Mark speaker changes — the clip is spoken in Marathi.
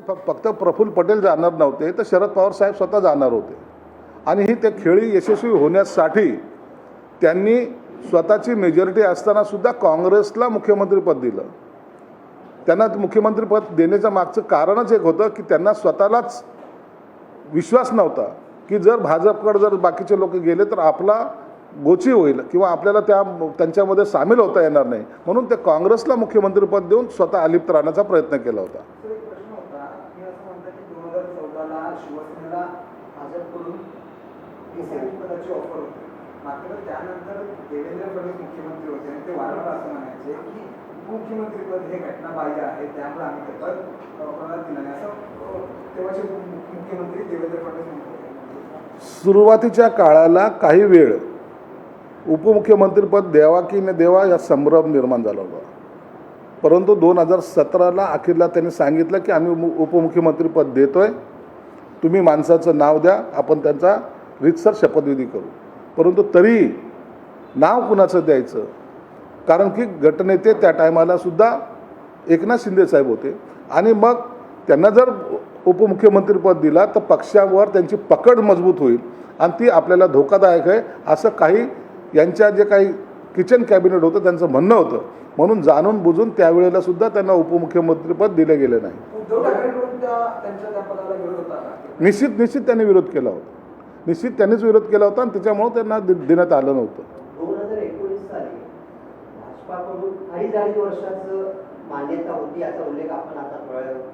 Speaker 1: फ- फक्त प्रफुल्ल पटेल जाणार नव्हते तर शरद पवार साहेब स्वतः जाणार होते. आणि ही ते खेळी यशस्वी होण्यासाठी त्यांनी स्वतःची मेजॉरिटी असताना सुद्धा काँग्रेसला मुख्यमंत्रीपद दिलं. त्यांना मुख्यमंत्रीपद देण्याच्या मागचं कारणच एक होतं की त्यांना स्वतःलाच विश्वास नव्हता की जर भाजपकडे जर बाकीचे लोक गेले तर आपला गोची होईल किंवा आपल्याला त्या त्यांच्यामध्ये सामील होता येणार नाही. म्हणून ते काँग्रेसला मुख्यमंत्रीपद देऊन स्वतः अलिप्त राहण्याचा प्रयत्न केला होता
Speaker 2: तर एक प्रश्न होता की असं म्हणतात की दोन हजार चौदाला शिवसेनेला भाजपकडून एसीएम पदाची ऑफर होती. मात्र त्यानंतर देवेंद्र फडणवीस मुख्यमंत्री होते आणि ते वारंवार असं म्हणायचे की मुख्यमंत्रीपद हे घटना बाह्य आहे त्यामुळे आम्ही ते पद कोणाला दिलं नाही. असं तेव्हाचे मुख्यमंत्री देवेंद्र फडणवीस म्हणत
Speaker 1: सुरुवातीच्या काळाला काही वेळ उपमुख्यमंत्रीपद द्यावा की न द्यावा या संभ्रम निर्माण झाला होता. परंतु दोन हजार सतराला अखेरला त्यांनी सांगितलं की आम्ही मु- उपमुख्यमंत्रीपद देतोय. तुम्ही माणसाचं नाव द्या आपण त्यांचा रितसर शपथविधी करू. परंतु तरी नाव कुणाचं द्यायचं? कारण की गटनेते त्या टायमाला सुद्धा एकनाथ शिंदे साहेब होते. आणि मग त्यांना जर उपमुख्यमंत्रीपद दिला तर पक्षावर त्यांची पकड मजबूत होईल आणि ती आपल्याला धोकादायक आहे असं काही यांच्या जे काही किचन कॅबिनेट होतं त्यांचं म्हणणं होतं. म्हणून जाणून बुजून त्यावेळेला सुद्धा त्यांना उपमुख्यमंत्रीपद दिलं गेलं नाही.
Speaker 2: उद्धव ठाकरेंकडून त्या त्यांच्या त्या पदाला विरोध होता का?
Speaker 1: निश्चित निश्चित त्यांनी विरोध केला होता. निश्चित त्यांनीच विरोध केला होता आणि त्याच्यामुळं त्यांना दे- देण्यात आलं नव्हतं.
Speaker 3: दोन हजार एकोणीस साली भाजपाकडून अडीच अडीच वर्षाचं मान्यता होती याचा उल्लेख आपण आता थोड्या